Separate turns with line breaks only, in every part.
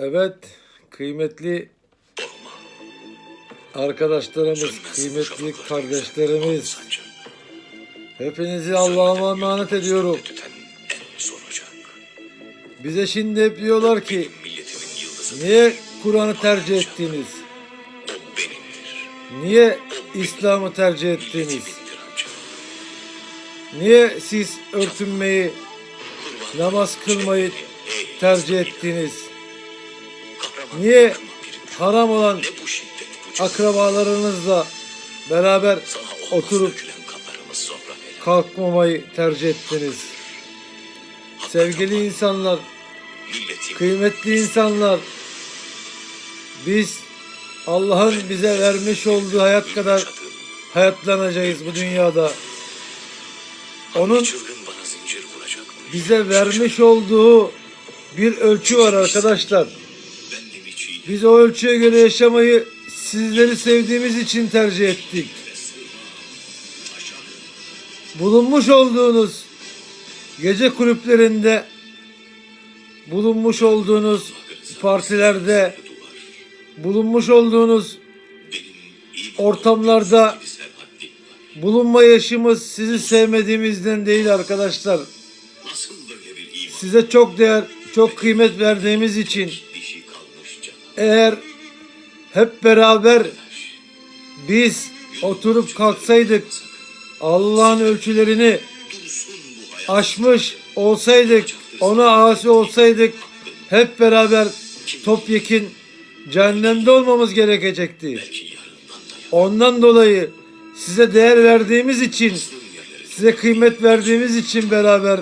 Evet, kıymetli arkadaşlarımız, kıymetli kardeşlerimiz, hepinizi Allah'a emanet ediyorum. Bize şimdi hep diyorlar ki, niye Kur'an'ı tercih ettiniz? Niye İslam'ı tercih ettiniz? Niye siz örtünmeyi, namaz kılmayı tercih ettiniz? Niye haram olan akrabalarınızla beraber oturup kalkmamayı tercih ettiniz? Sevgili insanlar, kıymetli insanlar, biz Allah'ın bize vermiş olduğu hayat kadar hayatlanacağız bu dünyada. Onun bize vermiş olduğu bir ölçü var arkadaşlar. Biz o ölçüye göre yaşamayı sizleri sevdiğimiz için tercih ettik. Bulunmuş olduğunuz gece kulüplerinde, bulunmuş olduğunuz partilerde, bulunmuş olduğunuz ortamlarda bulunma yaşımız sizi sevmediğimizden değil arkadaşlar. Size çok değer, çok kıymet verdiğimiz için. Eğer hep beraber biz oturup kalksaydık Allah'ın ölçülerini aşmış olsaydık ona asi olsaydık hep beraber topyekin cehennemde olmamız gerekecekti. Ondan dolayı size değer verdiğimiz için size kıymet verdiğimiz için beraber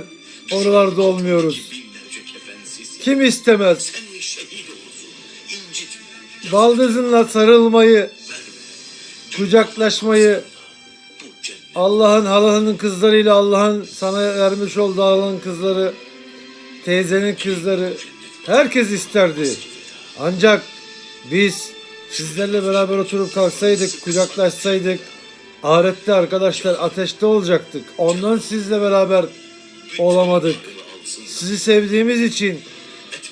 oralarda olmuyoruz. Kim istemez? Baldızınla sarılmayı, kucaklaşmayı, Allah'ın halının kızlarıyla Allah'ın sana vermiş olduğu halının kızları, teyzenin kızları herkes isterdi. Ancak biz sizlerle beraber oturup kalksaydık, kucaklaşsaydık ahirette arkadaşlar ateşte olacaktık. Ondan sizle beraber olamadık. Sizi sevdiğimiz için,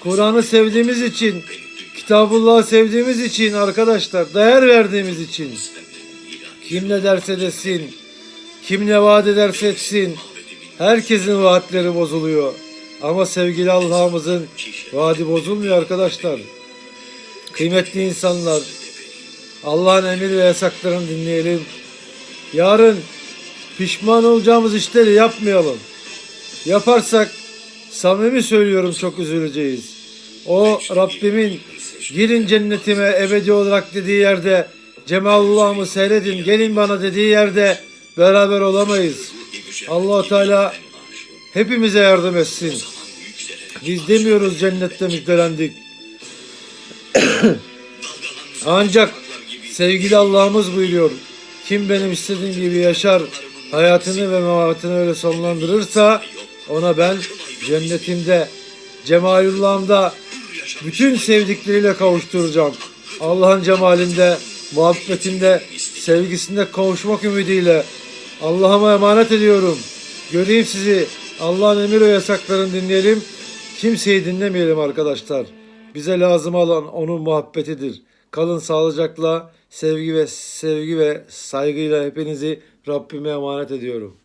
Kur'an'ı sevdiğimiz için, Kitabullah'ı sevdiğimiz için arkadaşlar, değer verdiğimiz için kim ne derse desin, kim ne vaat ederse etsin, herkesin vaatleri bozuluyor. Ama sevgili Allah'ımızın vaadi bozulmuyor arkadaşlar. Kıymetli insanlar, Allah'ın emir ve yasaklarını dinleyelim. Yarın pişman olacağımız işleri yapmayalım. Yaparsak samimi söylüyorum çok üzüleceğiz. O Rabbimin girin cennetime ebedi olarak dediği yerde Cemalullah'ımı seyredin gelin bana dediği yerde beraber olamayız. allah Teala hepimize yardım etsin. Biz demiyoruz cennette müjdelendik. Ancak sevgili Allah'ımız buyuruyor. Kim benim istediğim gibi yaşar, hayatını ve mematını öyle sonlandırırsa ona ben cennetimde, cemalullah'ımda bütün sevdikleriyle kavuşturacağım. Allah'ın cemalinde, muhabbetinde, sevgisinde kavuşmak ümidiyle Allah'ıma emanet ediyorum. Göreyim sizi. Allah'ın emir ve yasaklarını dinleyelim. Kimseyi dinlemeyelim arkadaşlar. Bize lazım olan onun muhabbetidir. Kalın sağlıcakla, sevgi ve sevgi ve saygıyla hepinizi Rabbime emanet ediyorum.